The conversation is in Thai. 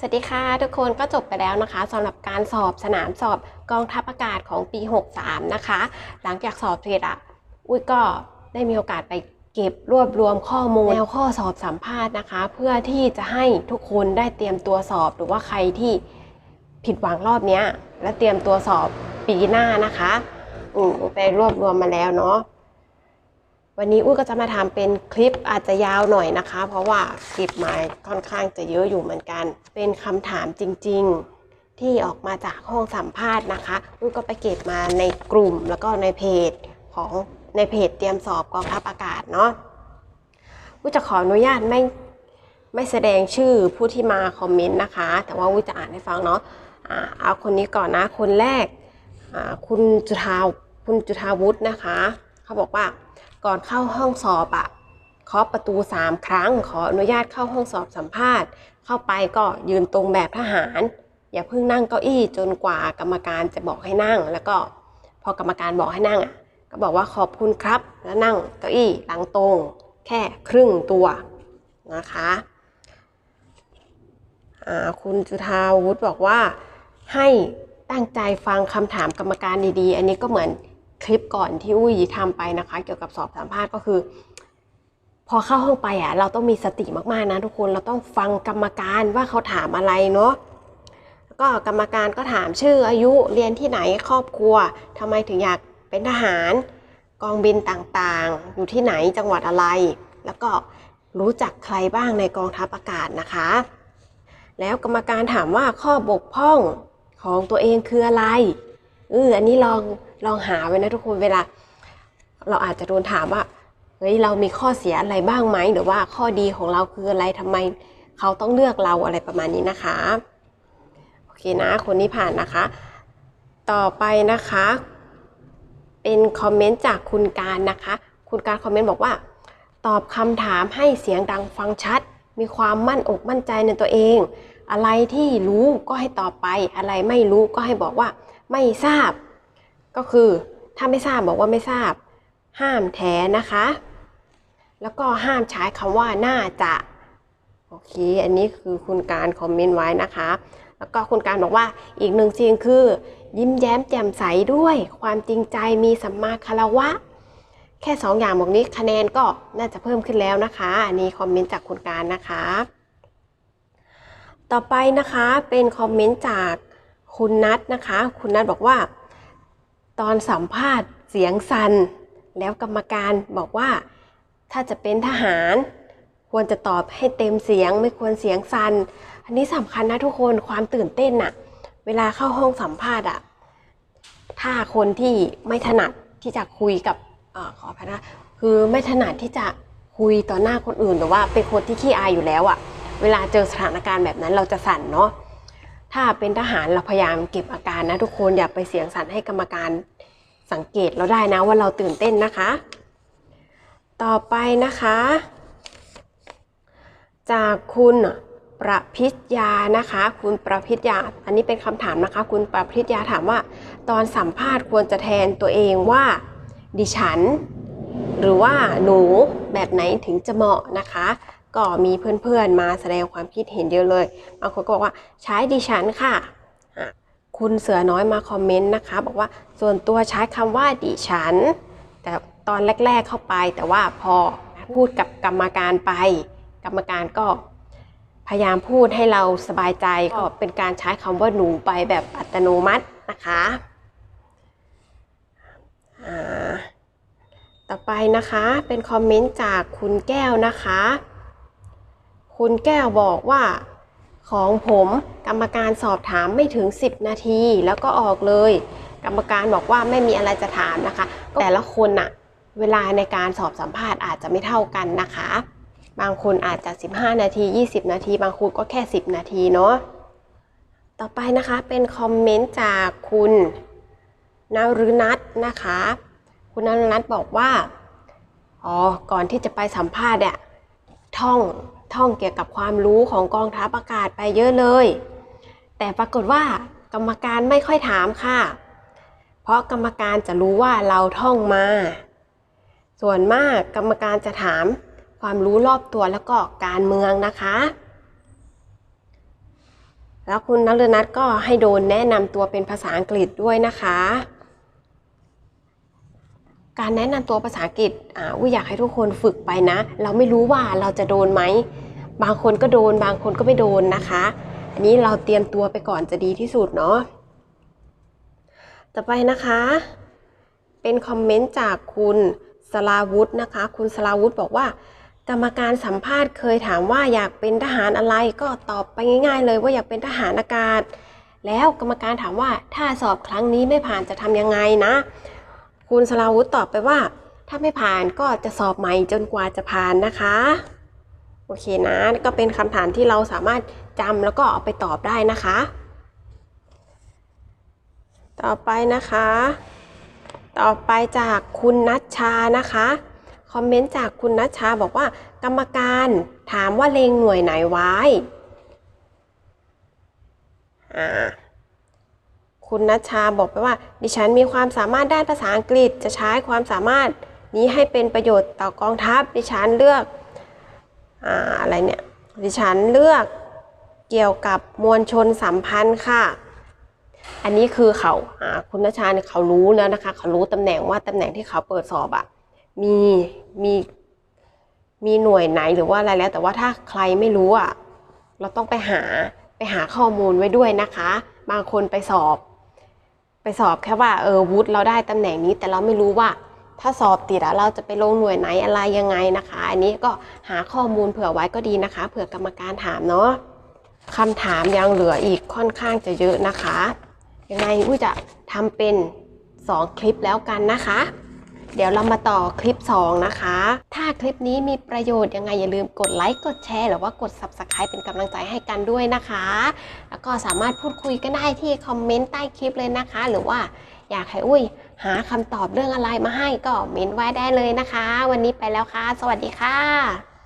สวัสดีค่ะทุกคนก็จบไปแล้วนะคะสำหรับการสอบสนามสอบกองทัพอากาศของปี 63 นะคะ หลังจากสอบเสร็จอะอุ้ยก็ได้มีโอกาสไปเก็บรวบรวมข้อมูลแนวข้อสอบสัมภาษณ์นะคะ เพื่อที่จะให้ทุกคนได้เตรียมตัวสอบ หรือว่าใครที่ผิดหวังรอบนี้และเตรียมตัวสอบปีหน้านะคะ อืมไปรวบรวมมาแล้วเนาะ วันนี้อุ้ยก็จะมาทำเป็นคลิปอาจจะยาวหน่อยนะคะ เพราะว่าคลิปมาค่อนข้างจะเยอะอยู่เหมือนกัน เป็นคำถามจริง ๆที่ออกมาจากห้องสัมภาษณ์นะคะอุ้ยก็ไปเก็บมาในกลุ่มแล้วก็ในเพจของในเพจเตรียมสอบกองทัพอากาศเนาะอุ้ยจะขออนุญาตไม่ไม่แสดงชื่อผู้ที่มาคอมเมนต์นะคะ แต่ว่าอุ้ยจะอ่านให้ฟังเนาะเอาคนนี้ก่อนนะ คนแรกคุณจุธาคุณจุธาวุฒินะคะ เขาบอกว่า ก่อนเข้าห้องสอบอะเคาะประตู 3 ครั้ง ขออนุญาตเข้าห้องสอบสัมภาษณ์ เข้าไปก็ยืนตรงแบบทหาร อย่าเพิ่งนั่งเก้าอี้จนกว่ากรรมการจะบอกให้นั่ง แล้วก็พอกรรมการบอกให้นั่งอะก็บอกว่าขอบคุณครับ แล้วนั่งเก้าอี้หลังตรง แค่ครึ่งตัวนะคะคุณจุธาวุฒิบอกว่าให้ตั้งใจฟังคำถามกรรมการดีๆ อันนี้ก็เหมือน คลิปก่อนที่อุ้ยทำไปนะคะ เกี่ยวกับสอบสัมภาษณ์ก็คือ พอเข้าห้องไปอะ เราต้องมีสติมากๆนะทุกคนเราต้องฟังกรรมการว่าเขาถามอะไรเนาะก็กรรมการก็ถามชื่ออายุเรียนที่ไหนครอบครัวทำไมถึงอยากเป็นทหาร กองบินต่างๆ อยู่ที่ไหนจังหวัดอะไร แล้วก็รู้จักใครบ้างในกองทัพอากาศนะคะ แล้วกรรมการถามว่าข้อบกพร่องของตัวเองคืออะไร เอออันนี้ลองลองหาไว้นะทุกคนเวลา เราอาจจะโดนถามว่าเฮ้ยเรามีข้อเสียอะไรบ้างไหมหรือว่าข้อดีของเราคืออะไรทำไมเขาต้องเลือกเราอะไรประมาณนี้นะคะโอเคนะ คนนี้ผ่านนะคะ ต่อไปนะคะ เป็นคอมเมนต์จากคุณการนะคะ คุณการคอมเมนต์บอกว่า ตอบคำถามให้เสียงดังฟังชัด มีความมั่นอกมั่นใจในตัวเอง อะไรที่รู้ก็ให้ตอบไป อะไรไม่รู้ก็ให้บอกว่า ไม่ทราบ ก็คือถ้าไม่ทราบบอกว่าไม่ทราบ ห้ามแถนะคะ แล้วก็ห้ามใช้คำว่าน่าจะโอเค อันนี้คือคุณการคอมเมนต์ไว้นะคะ แล้วก็คุณการบอกว่าอีกหนึ่งสิ่งคือ ยิ้มแย้มแจ่มใสด้วย ความจริงใจมีสัมมาคารวะ แค่สองอย่างบอกนี้คะแนนก็น่าจะเพิ่มขึ้นแล้วนะคะ อันนี้คอมเมนต์จากคุณการนะคะ ต่อไปนะคะเป็นคอมเมนต์จาก คุณนัทนะคะ คุณนัทบอกว่า ตอนสัมภาษณ์เสียงสันแล้วกรรมการบอกว่าถ้าจะเป็นทหาร ควรจะตอบให้เต็มเสียงไม่ควรเสียงสันอันนี้สำคัญนะทุกคนความตื่นเต้นน่ะ เวลาเข้าห้องสัมภาษณ์อะถ้าคนที่ไม่ถนัดที่จะคุยกับอขออภัยนะคือไม่ถนัดที่จะคุยต่อหน้าคนอื่นหรือว่าเป็นคนที่ขี้อายอยู่แล้วอะเวลาเจอสถานการณ์แบบนั้นเราจะสั่นเนาะ ถ้าเป็นทหารเราพยายามเก็บอาการนะทุกคนอย่าไปเสียงสั่นให้กรรมการสังเกตเราได้นะว่าเราตื่นเต้นนะคะ ต่อไปนะคะ จากคุณประพิษยานะคะ คุณประพิษยา อันนี้เป็นคำถามนะคะ คุณประพิษยาถามว่า ตอนสัมภาษณ์ควรจะแทนตัวเองว่าดิฉัน หรือว่าหนูแบบไหนถึงจะเหมาะนะคะ ก็มีเพื่อนๆมาแสดงความคิดเห็นเยอะเลยบางคนก็บอกว่าใช้ดิฉันค่ะ คุณเสือน้อยมาคอมเมนต์นะคะ บอกว่าส่วนตัวใช้คำว่าดิฉัน แต่ตอนแรก ๆเข้าไป แต่ว่าพอพูดกับกรรมการไป กรรมการก็พยายามพูดให้เราสบายใจก็เป็นการใช้คำว่าหนูไปแบบอัตโนมัตินะคะต่อไปนะคะเป็นคอมเมนต์จากคุณแก้วนะคะ คุณแก้วบอกว่า ของผมกรรมการสอบถามไม่ถึง 10 นาทีแล้วก็ออกเลย กรรมการบอกว่าไม่มีอะไรจะถามนะคะ แต่ละคนอะเวลาในการสอบสัมภาษณ์อาจจะไม่เท่ากันนะคะ บางคนอาจจะ 15 นาที 20 นาที บางคนก็แค่ 10 นาทีเนาะต่อไปนะคะเป็นคอมเมนต์จากคุณนรุนัทนะคะ คุณนรุนัทบอกว่า อ๋อ ก่อนที่จะไปสัมภาษณ์เนี่ยท่อง ท่องเกี่ยวกับความรู้ของกองทัพอากาศไปเยอะเลย แต่ปรากฏว่ากรรมการไม่ค่อยถามค่ะ เพราะกรรมการจะรู้ว่าเราท่องมา ส่วนมากกรรมการจะถามความรู้รอบตัวแล้วก็การเมืองนะคะ แล้วคุณนฤนัทก็ให้โดนแนะนำตัวเป็นภาษาอังกฤษด้วยนะคะ การแนะนำตัวภาษาอังกฤษอ่าอุ้ยอยากให้ทุกคนฝึกไปนะ เราไม่รู้ว่าเราจะโดนไหม บางคนก็โดน บางคนก็ไม่โดนนะคะ อันนี้เราเตรียมตัวไปก่อนจะดีที่สุดเนาะ ต่อไปนะคะ เป็นคอมเมนต์จากคุณสลาวุธนะคะ คุณสลาวุธบอกว่า กรรมการสัมภาษณ์เคยถามว่าอยากเป็นทหารอะไรก็ตอบไปง่าย ๆ เลยว่าอยากเป็นทหารอากาศ แล้วกรรมการถามว่าถ้าสอบครั้งนี้ไม่ผ่านจะทำยังไงนะ คุณสลาวุธตอบไปว่า ถ้าไม่ผ่านก็จะสอบใหม่จนกว่าจะผ่านนะคะ โอเคนะก็เป็นคำถามที่เราสามารถจำแล้วก็เอาไปตอบได้นะคะ ต่อไปนะคะ ต่อไปจากคุณนัชชานะคะคอมเมนต์จากคุณนัชชาบอกว่า กรรมการถามว่าเลงหน่วยไหนไว้อ่า คุณนัชชาบอกไปว่า ดิฉันมีความสามารถด้านภาษาอังกฤษจะใช้ความสามารถนี้ให้เป็นประโยชน์ต่อกองทัพ ดิฉันเลือกออะไรเนี่ยดิฉันเลือกเกี่ยวกับมวลชนสัมพันธ์ค่ะ อันนี้คือเขาคุณนัชชาเนี่ยเขารู้แล้วนะคะ เขารู้ตำแหน่งว่าตำแหน่งที่เขาเปิดสอบอะมีมีมีหน่วยไหนหรือว่าอะไรแล้ว แต่ว่าถ้าใครไม่รู้อะเราต้องไปหาไปหาข้อมูลไว้ด้วยนะคะ บางคนไปสอบ ไปสอบแค่ว่าเออวุฒิเราได้ตำแหน่งนี้ แต่เราไม่รู้ว่าถ้าสอบติดแล้วเราจะไปลงหน่วยไหนอะไรยังไงนะคะ อันนี้ก็หาข้อมูลเผื่อไว้ก็ดีนะคะเผื่อกรรมการถามเนาะคำถามยังเหลืออีกค่อนข้างจะเยอะนะคะยังไงอุ้ยจะทำเป็น 2 คลิปแล้วกันนะคะ เดี๋ยวเรามาต่อคลิป 2 นะคะ ถ้าคลิปนี้มีประโยชน์ยังไงอย่าลืมกดไลค์ กดแชร์หรือว่ากด Subscribe เป็นกำลังใจให้กันด้วยนะคะ แล้วก็สามารถพูดคุยกันได้ที่คอมเมนต์ใต้คลิปเลยนะคะ หรือว่าอยากให้อุ้ย หาคำตอบเรื่องอะไรมาให้ก็เมนไว้ได้เลยนะคะ วันนี้ไปแล้วค่ะ สวัสดีค่ะ